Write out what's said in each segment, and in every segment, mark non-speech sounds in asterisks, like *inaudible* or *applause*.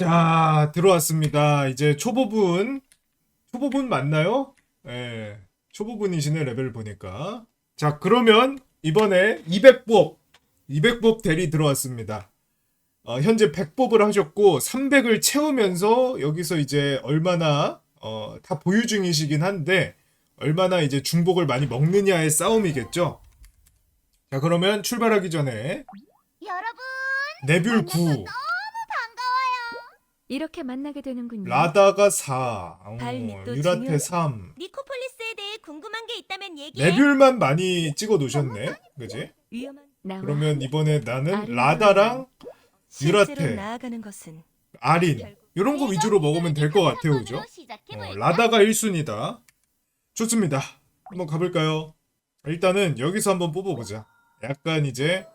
자, 들어왔습니다. 이제 초보분. 초보분 맞나요? 예. 초보분이시네, 레벨 보니까. 자, 그러면 이번에 200법, 200법 대리 들어왔습니다. 어, 현재 100법을 하셨고, 300을 채우면서 여기서 이제 얼마나, 어, 다 보유 중이시긴 한데, 얼마나 이제 중복을 많이 먹느냐의 싸움이겠죠? 자, 그러면 출발하기 전에, 여러분 네뷸 9. 이렇게 만나게 되는군요. 라다가 4, 어, 발밑도 유라테 중요해. 3. 니코폴리스에 대해 궁금한 게 있다면 얘기해. 레뷸만 많이 찍어 놓으셨네. 그지? 위험한 나와 그러면 이번에 나는 라다랑 유라테. 나아가는 것은 아린. 이런 거 위주로 먹으면 될 것 같아요. 그죠? 어, 라다가 1순위다. 좋습니다. 한번 가볼까요? 일단은 여기서 한번 뽑아보자. 약간 이제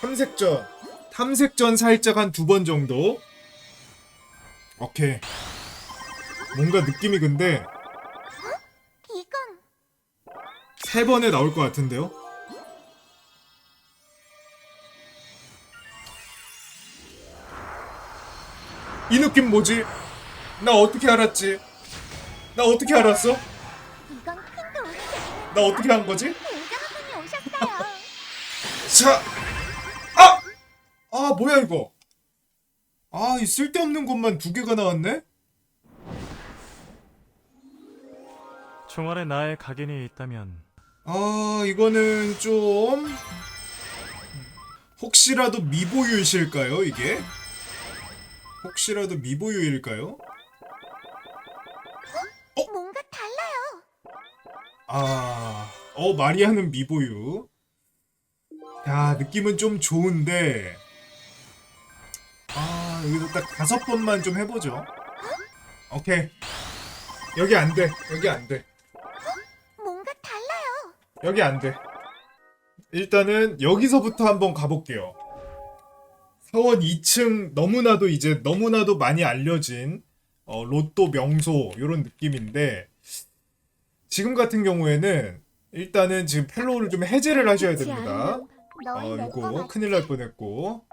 탐색전. 탐색전 살짝 한 두 번 정도. 오케이. 뭔가 느낌이 근데 이건 세 번에 나올 것 같은데요? 이 느낌 뭐지? 나 어떻게 알았지? 나 어떻게 알았어? 이건 큰 도움이 되는 나 어떻게 한 거지? 굉장한 분이 오셨어요. *laughs* 자! 아! 아, 뭐야, 이거? 아, 이 쓸데없는 것만 두 개가 나왔네? 총알에 나의 각인이 있다면 아, 이거는 좀. 혹시라도 미보유이실까요, 이게? 혹시라도 미보유일까요? 뭔가 달라요. 아, 어, 마리아는 미보유. 야, 느낌은 좀 좋은데. 아, 여기서 딱 다섯 번만 좀 해보죠. 오케이. 여기 안 돼. 여기 안 돼. 뭔가 달라요. 여기 안 돼. 일단은 여기서부터 한번 가볼게요. 사원 2층 너무나도 이제 너무나도 많이 알려진 어, 로또 명소 이런 느낌인데 지금 같은 경우에는 일단은 지금 펠로우를 좀 해제를 하셔야 됩니다. 어, 낸거 이거? 큰일 날 뻔했고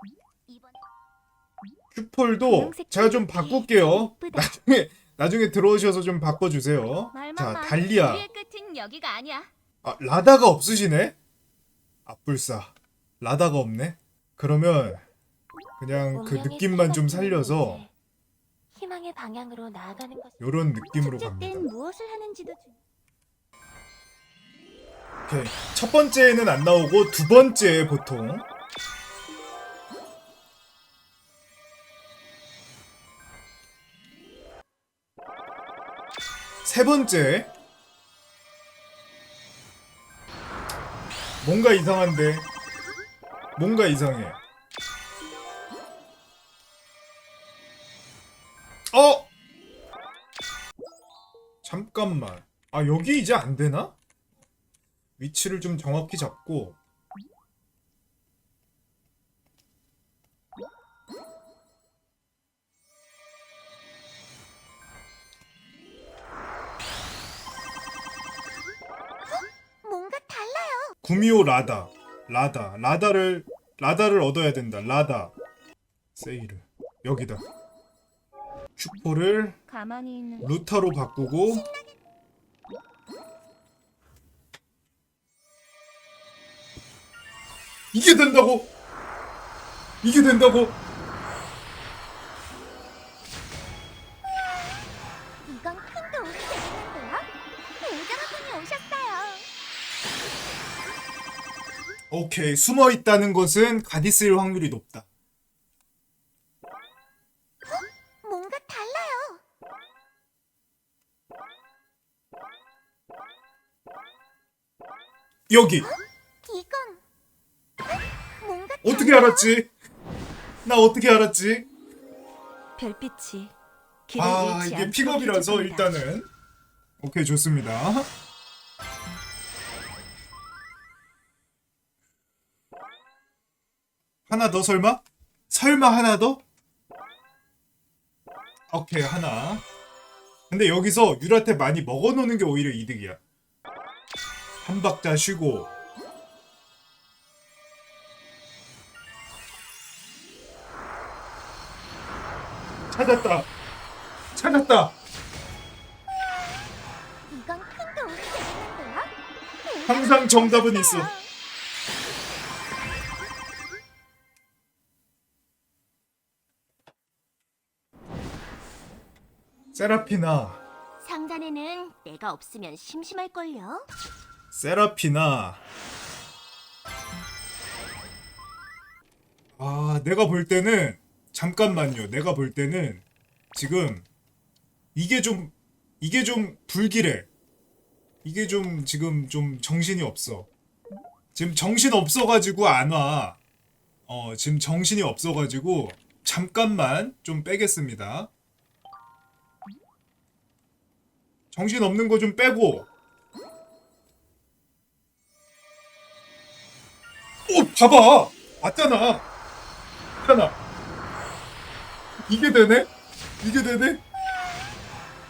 분홍색 제가 좀 바꿀게요. 나중에 나중에 들어오셔서 좀 바꿔주세요. 자 달리아. 아, 라다가 없으시네? 앞불사. 라다가 없네? 그러면 그냥 그 느낌만 좀 살려서 희망의 방향으로 나아가는 것. 요런 느낌으로 갑니다. 땐 무엇을 하는지도 중. 오케이. 첫 번째는 안 나오고 두 번째 보통. 세 번째. 뭔가 이상한데. 뭔가 이상해. 어! 잠깐만. 아, 여기 이제 안 되나? 위치를 좀 정확히 잡고 구미호 라다. 라다. 라다를 라다를 얻어야 된다. 라다. 세이르 여기다. 있는. 루타로 바꾸고 이게 된다고? 이게 된다고 오케이 숨어 있다는 것은 가디스일 확률이 높다. 뭔가 달라요. 여기. 이건 뭔가 어떻게 달라요. 알았지? 나 어떻게 알았지? 별빛이 길을 아 잃지 이게 않도록 픽업이라서 해줄 겁니다. 일단은. 오케이 좋습니다 하나 더 설마? 설마 하나 더? 오케이 하나 근데 여기서 유라테 많이 먹어놓는 게 오히려 이득이야 한 박자 쉬고 찾았다. 찾았다. 이건 큰 도움이 되겠는데요? 항상 정답은 있어. 세라피나, 상단에는 내가 없으면 심심할걸요? 세라피나. 아, 내가 볼 때는 잠깐만요. 내가 볼 때는 지금 이게 좀 이게 좀 불길해. 이게 좀 지금 좀 정신이 없어. 지금 정신 없어가지고 안 와. 어, 지금 정신이 없어가지고 잠깐만 좀 빼겠습니다. 정신 없는 거 좀 빼고. 오, 봐봐. 왔잖아. 왔잖아. 이게 되네? 이게 되네?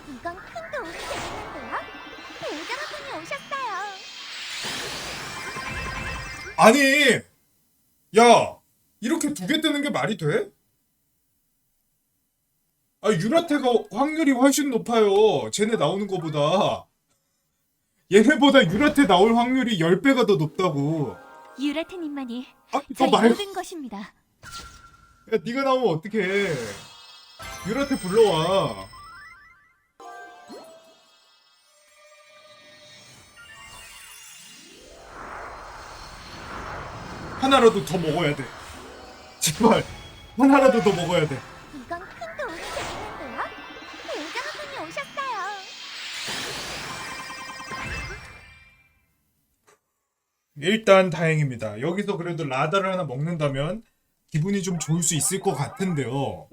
이건 큰 도움이 되겠는데요? 배우자분이 오셨어요. 아니, 야, 이렇게 두 개 뜨는 게 말이 돼? 아, 유라테가 확률이 훨씬 높아요. 쟤네 나오는 거보다. 얘네보다 유라테 나올 확률이 10배가 더 높다고. 유라테님만이 아, 저 말, 모든 것입니다. 야, 네가 나오면 어떡해. 유라테 불러와. 하나라도 더 먹어야 돼. 제발. 하나라도 더 먹어야 돼. 일단 다행입니다. 여기서 그래도 라다를 하나 먹는다면 기분이 좀 좋을 수 있을 것 같은데요.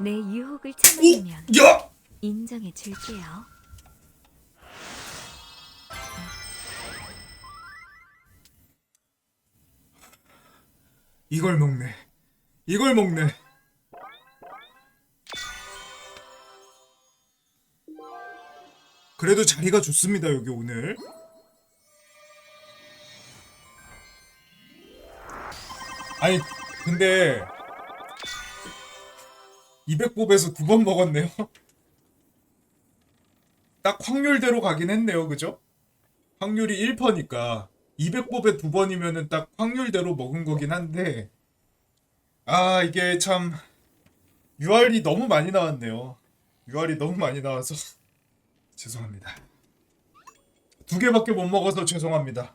내 유혹을 참으면 야! 인정해 줄게요. 이걸 먹네. 이걸 먹네. 그래도 자리가 좋습니다, 여기 오늘. 아니, 근데 200뽑에서 두 번 먹었네요. *laughs* 딱 확률대로 가긴 했네요, 그죠? 확률이 1퍼니까 200뽑에 두 번이면은 딱 확률대로 먹은 거긴 한데 아 이게 참 UR이 너무 많이 나왔네요. UR이 너무 많이 나와서 *laughs* 죄송합니다. 두 개밖에 못 먹어서 죄송합니다.